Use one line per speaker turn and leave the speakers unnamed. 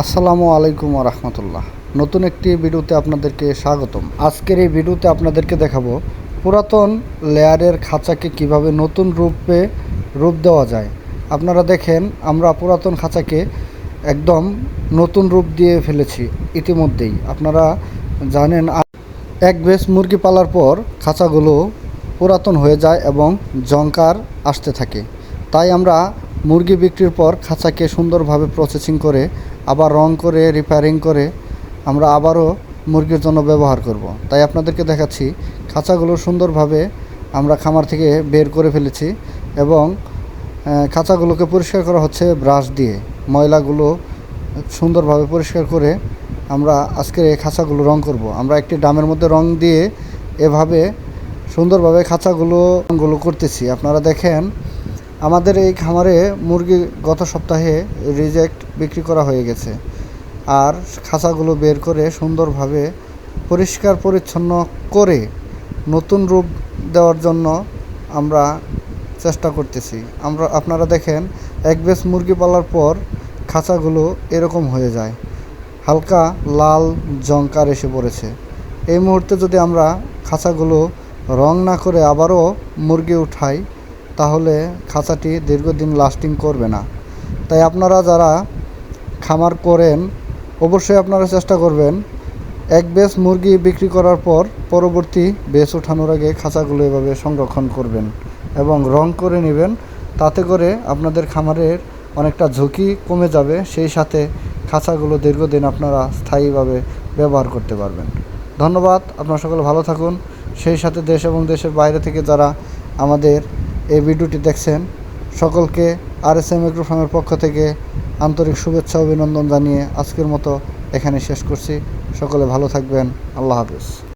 আসসালামু আলাইকুম রহমতুল্লাহ। নতুন একটি ভিডিওতে আপনাদেরকে স্বাগতম। আজকের এই ভিডিওতে আপনাদেরকে দেখাবো পুরাতন লেয়ারের খাঁচাকে কীভাবে নতুন রূপে রূপ দেওয়া যায়। আপনারা দেখেন, আমরা পুরাতন খাঁচাকে একদম নতুন রূপ দিয়ে ফেলেছি ইতিমধ্যেই। আপনারা জানেন, এক বেশ মুরগি পালার পর খাঁচাগুলো পুরাতন হয়ে যায় এবং জঙ্কার আসতে থাকে। তাই আমরা মুরগি বিক্রির পর খাঁচাকে সুন্দরভাবে প্রসেসিং করে আবার রং করে রিপেয়ারিং করে আমরা আবারও মুরগির জন্য ব্যবহার করব। তাই আপনাদেরকে দেখাচ্ছি, খাঁচাগুলো সুন্দরভাবে আমরা খামার থেকে বের করে ফেলেছি এবং খাঁচাগুলোকে পরিষ্কার করা হচ্ছে ব্রাশ দিয়ে ময়লাগুলো সুন্দরভাবে পরিষ্কার করে আমরা আজকের এই খাঁচাগুলো রং করব। আমরা একটি ডামের মধ্যে রং দিয়ে এভাবে সুন্দরভাবে খাঁচাগুলো রঙগুলো করতেছি আপনারা দেখেন আমাদের এই খামারে মুরগি গত সপ্তাহে রিজেক্ট বিক্রি করা হয়ে গেছে। আর খাঁচাগুলো বের করে সুন্দরভাবে পরিষ্কার পরিচ্ছন্ন করে নতুন রূপ দেওয়ার জন্য আমরা চেষ্টা করতেছি। আমরা, আপনারা দেখেন, এক বেশ মুরগি পালার পর খাঁচাগুলো এরকম হয়ে যায়। হালকা লাল জংকার এসে পড়েছে। এই মুহূর্তে যদি আমরা খাঁচাগুলো রং না করে আবারও মুরগি উঠাই তাহলে খাঁচাটি দীর্ঘদিন লাস্টিং করবে না। তাই আপনারা যারা খামার করেন, অবশ্যই আপনারা চেষ্টা করবেন এক বেশ মুরগি বিক্রি করার পর পরবর্তী বেশ ওঠানোর আগে খাঁচাগুলো এভাবে সংরক্ষণ করবেন এবং রং করে নেবেন। তাতে করে আপনাদের খামারের অনেকটা ঝুঁকি কমে যাবে, সেই সাথে খাঁচাগুলো দীর্ঘদিন আপনারা স্থায়ীভাবে ব্যবহার করতে পারবেন। ধন্যবাদ, আপনারা সকলে ভালো থাকুন। সেই সাথে দেশ এবং দেশের বাইরে থেকে যারা আমাদের এই ভিডিওটি দেখছেন। সকলকে আর এস এম মাইক্রোফোনের পক্ষ থেকে আন্তরিক শুভেচ্ছা অভিনন্দন জানিয়ে আজকের মতো এখানে শেষ করছি। সকলে ভালো থাকবেন। আল্লাহ হাফেজ।